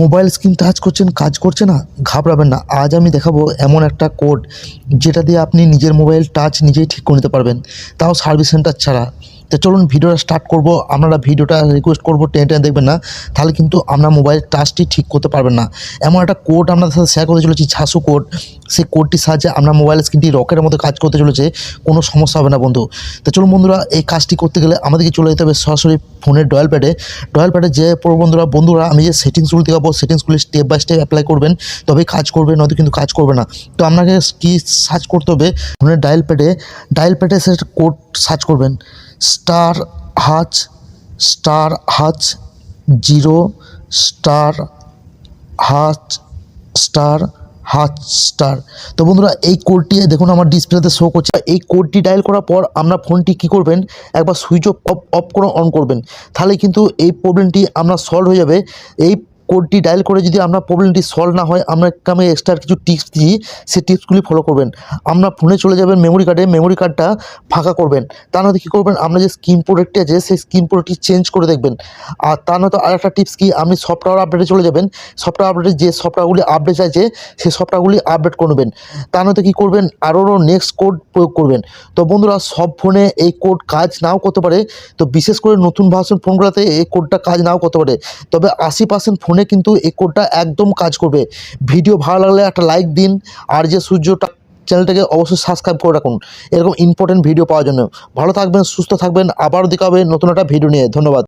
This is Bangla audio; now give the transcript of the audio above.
মোবাইল স্ক্রিন টাচ করছেন, কাজ করছে না, ঘাবড়াবেন না। আজ আমি দেখাবো এমন একটা কোড যেটা দিয়ে আপনি নিজের মোবাইল টাচ নিজেই ঠিক করে নিতে পারবেন। তাও সার্ভিস সেন্টার ছাড়া। তো চলুন ভিডিওটা স্টার্ট করব। আপনারা ভিডিওটা রিকোয়েস্ট করব, টেনে টেনে দেখবেন না। তাহলে কিন্তু আপনার মোবাইল টাচটি ঠিক করতে পারবেন না। এমন একটা কোড আপনাদের সাথে শেয়ার করতে চলেছি ছাসু কোড সেই কোডটির সাহায্যে আপনার মোবাইল স্ক্রিনটি রকের মতো কাজ করতে চলেছে। কোনো সমস্যা হবে না, বন্ধু। তো চলুন বন্ধুরা, এই কাজটি করতে গেলে আমাদেরকে চলে যেতে হবে সরাসরি ফোনের ডয়েল প্যাডে ডয়েল প্যাডে যে বন্ধুরা। বন্ধুরা, আমি যে সেটিংসগুলো দেখাবো সেটিংসগুলি স্টেপ বাই স্টেপ অ্যাপ্লাই করবেন। তবেই কাজ করবে, নয়তো কিন্তু কাজ করবে না। তো আপনাকে কি সার্চ করতে হবে? ফোনের ডায়াল প্যাডে ডায়াল প্যাডে সে কোড সার্চ করবেন। Star hash star hash zero, star hash star hash star. তো বন্ধুরা, এই কোডটি দেখুন, আমার ডিসপ্লেতে শো করছে। এই কোডটি ডায়াল করার পর আমরা ফোনটি কি করবেন? একবার সুইচ অফ অফ করে অন করবেন। তাহলে কিন্তু এই প্রবলেমটি আমরা সলভ হয়ে যাবে। এই কোডটি ডায়াল করে যদি আপনার প্রবলেমটি সলভ না হয়, আমরা আমি এক্সট্রা কিছু টিপস দিই, সেই টিপসগুলি ফলো করবেন। আপনার ফোনে চলে যাবেন মেমোরি কার্ডে মেমোরি কার্ডটা ফাঁকা করবেন। তা নয়তো কী করবেন আপনার যে স্ক্রিন প্রোডাক্টটি আছে, সেই স্ক্রিন প্রোডাক্টটি চেঞ্জ করে দেখবেন। আর তা নয়তো আরেকটা টিপস কি, আপনি সফটওয়্যার আপডেটে চলে যাবেন। সফটওয়্যার আপডেটে যে সফটওয়্যারগুলি আপডেট আছে সেই সফটওয়্যারগুলি আপডেট করবেন তা নয়তো কী করবেন আরও নেক্সট কোড প্রয়োগ করবেন। তো বন্ধুরা, সব ফোনে এই কোড কাজ নাও করতে পারে। তো বিশেষ করে নতুন ভার্সন ফোনগুলোতে এই কোডটা কাজ নাও করতে পারে। তবে আশি পার্সেন্ট ফোনে কিন্তু এই কোডটা একদম কাজ করবে। ভিডিও ভালো লাগলে একটা লাইক দিন, আর যে সূর্যটা চ্যানেলটাকে অবশ্যই সাবস্ক্রাইব করে রাখুন। এরকম ইম্পর্টেন্ট ভিডিও পাওয়ার জন্য। ভালো থাকবেন, সুস্থ থাকবেন আবার দেখা হবে নতুন একটা ভিডিও নিয়ে। ধন্যবাদ।